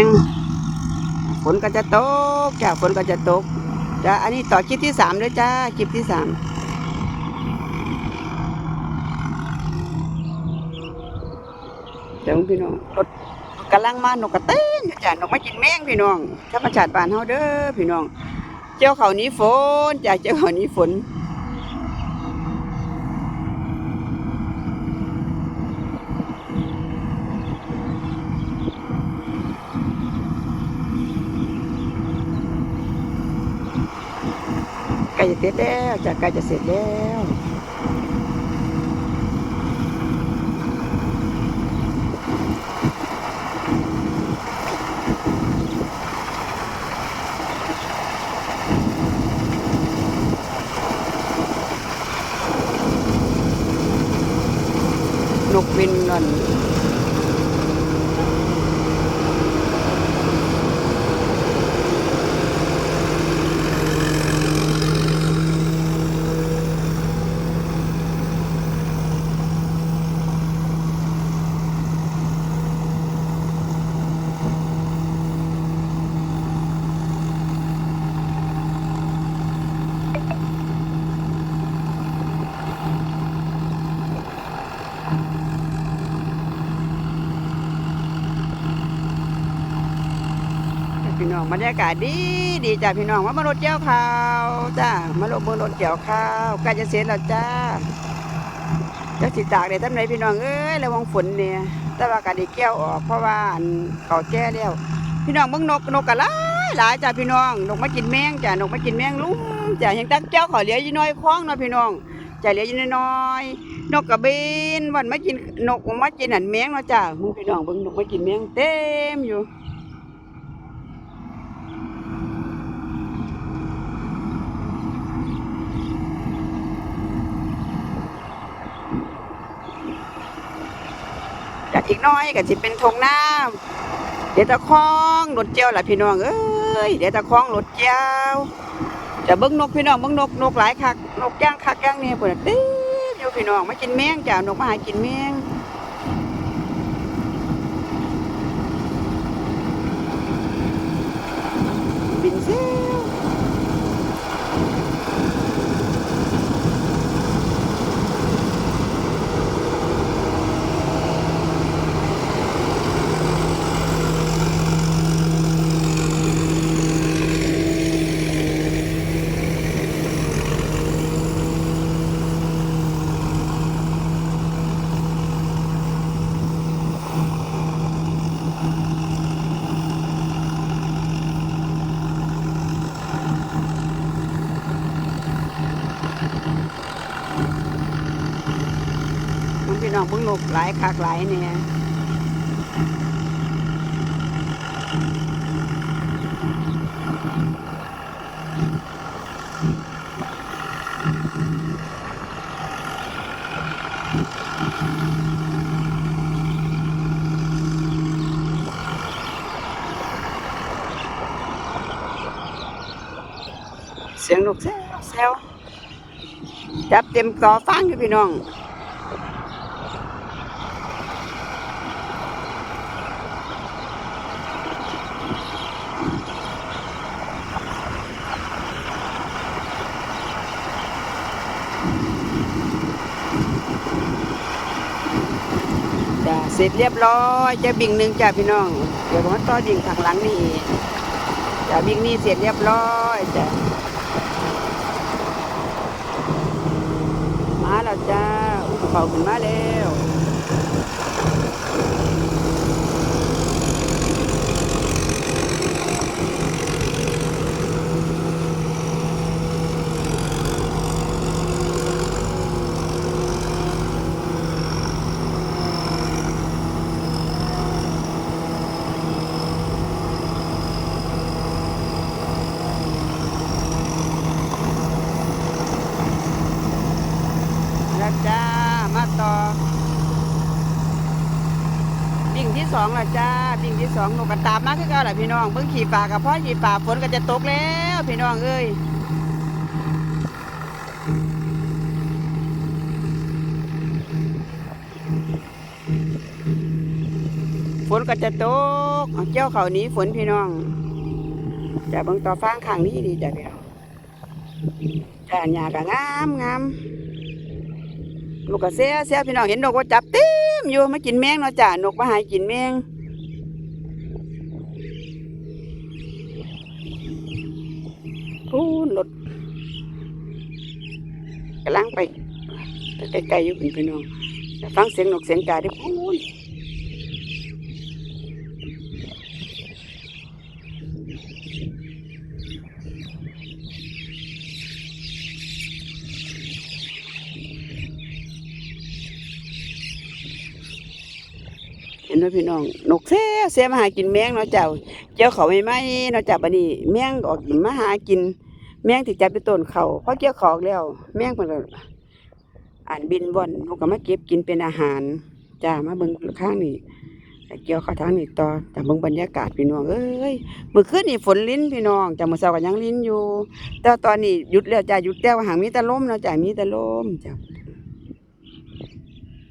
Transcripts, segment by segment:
ยังฝนก็จะตกจ้าฝนก็จะตกจ้าอันนี้ต่อคลิปที่สามเลยจ้าคลิปที่สามเดี๋ยวพี่น้องรถกำลังมานกกระเต้นจ้านกมากินแมงพี่น้องธรรมชาติบ้านเฮาเด้อพี่น้อง เจ้าเขานี้ฝนจ้าเจ้าเขานี้ฝน ล้จะเสร็จแล้วจะใกล้จะเสร็จแล้วนกบินนั่น พี่น้องบรรยากาศดีดีจ้ะพี่น้องว่ามารถเจียวข้าวจ้ามาลงบนรถเจียวข้าวกล้จะเสร็จแล้วจ้าจะสิตากได้ทำไหนพี่น้องเอ้ยระวังฝนเนี่ยแต่ว่ากาดีแก้วออกเพราะว่าอันเขาแก้แล้วพี่น้องเบิ่งนกนกกะหลายหลายจ้าพี่น้องนกมากินแมงจ้านกมากินแมงลุมจ้ายังตั้งเจ้าขอเลืออยู่น้อยคล้องเนาะพี่น้องจ้าเหลืออยู่น้อยนกกระเบนวันมากินนกมากินหันแมงเนาะจ้ามึงพี่น้องเบิ่งนกมากินแมงเต็มอยู่ อีกน้อยก็สิเป็นทงน้ำเดี๋ยวตะคองรถเจียวล่ะพี่น้องเอ้ยเดี๋ยวตะคองรถเจียวจะเบิ้งนกพี่น้องเบิ้งนกนกหลายคักนกย่างคักย่างเนี่ยเปิดเตีอยู่พี่น้องมากินแมงจ้านกมาหากินแมงบินเซลมึงพี่น้ องเบิ้งนกหลายคักหลายเนี่ยเสียงนกแซวแซวจับเต็มต่อฟังอยู่พี่น้อง ร็จเรียบร้อยจะบิ่งหนึ่งจ้ะพี่น้อง เดี๋ยวผมต่อดิ่งทางหลังนี่จ้ะบิ่งนี่เสร็จเรียบร้อยจ้ะมาแล้วจ้าอุ้มเขาขึ้นมาแล้วจ้ามาต่อบิ่งที่ สองละจ้าบิ่งที่สองนกกระตามมาคือเก่าแหละพี่น้องเบิ่งขี่ป่ากับพ่อขี่ป่าฝนก็จะตกแล้วพี่น้องเอ้ยฝนก็จะตกเกี่ยวเขานี้ฝนพี่น้องจะเบิ่งต่อฟางข้างนี้ดีจ้ะพี่น้องจ้าหญ้าก็งามงามลูกก็เสียเสียพี่น้องเห็นนกว่าจับต็ม อยู่มากินแมงเนาะจ้านกมาหากินแมงพูนรถกำลังไปไกลๆอยู่เป็นพี่น้องแต่ฟังเสียงนกเสียงกาได้พูน ห็นไหมพี่น้อง นกเสียเสียมาหากินแมงเนาะเจ้า เจ้าเขาไม่ไหมเนาะเจ้าบัดนี้แมงออกมาหากิน แมงที่จับไปต้นเขาพอเกี่ยวเขาออแล้ว แมงมันก็อ่านบินบ่อนมันก็มาเก็บกินเป็นอาหารจ้ามาเบิ่งข้างนี้แต่เกี่ยวเข้าทางนี้ต่อแต่เบิ่งบรรยากาศพี่น้องเอ้ยเมื่อคืนนี่ฝนลิ้นพี่น้องจ้ามื้อเช้าก็ยังลิ้นอยู่ แต่ตอนนี้หยุดแล้วจ้าหยุดแล้วหางมีแต่ลมเนาะจ้ามีแต่ลมจ้า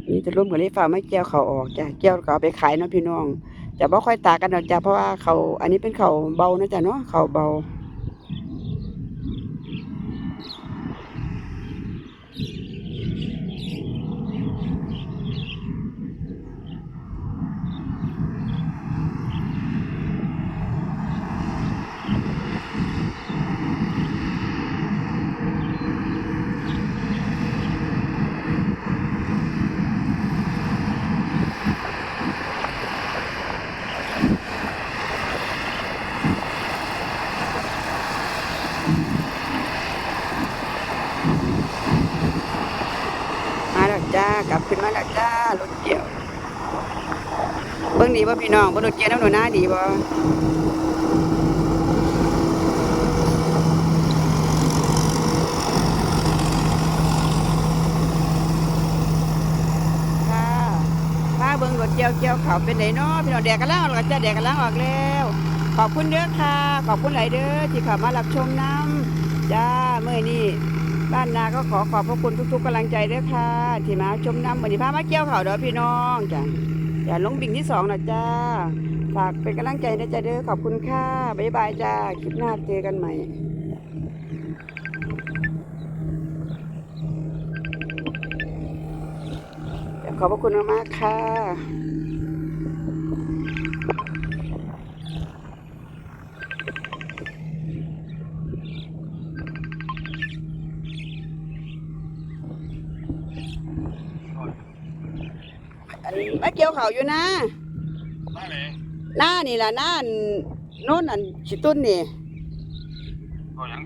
มีแต่ร่วมกันเลยฝ่าไม่แก้วเขาออกจ้ะแก้วเขาไปขายเนาะพี่น้องจะบ่ค่อยตากกันเนาะจ้ะเพราะว่าเขาอันนี้เป็นเขาเบานะจ้ะเนาะเขาเบา กลับขึ้นมาแล้วจ้ารถเกี่ยว เบิ่งดีบ่าพี่น้องบ่รถเกี่ยวน้ำหนูหน้าดีบ่ค่ะมาเบิ่งรถเกี่ยวเกี่ยวเขาเป็นไดเนาะพี่น้องแดดกำลังออกแล้วจ้ะแดดกำลังออกแล้วขอบคุณเด้อค่ะ ขอบคุณหลายเด้อที่เข้ามารับชมน้ำจ้าเมื่อนี้ บ้านนาก็ขอขอบพระคุณทุกๆกำลังใจด้อค่ะ ที่มาชมน้ำวันนี้พามาเกี่ยวเขาเด้อพี่น้องจ้ะอย่าลงบิ่งที่สองนะจ้า ฝากเป็นกำลังใจนะจ้าเด้อขอบคุณค่ะบ๊ายบายจ้าคลิปหน้าเจอกันใหม่ขอบพระคุณมากๆค่ะ มาเกี่ยวเขาวอยู่นะมาเลยหน้านี่ล่ะหน้าอันโน่นอันชิตุ้นนี่เอาหยัง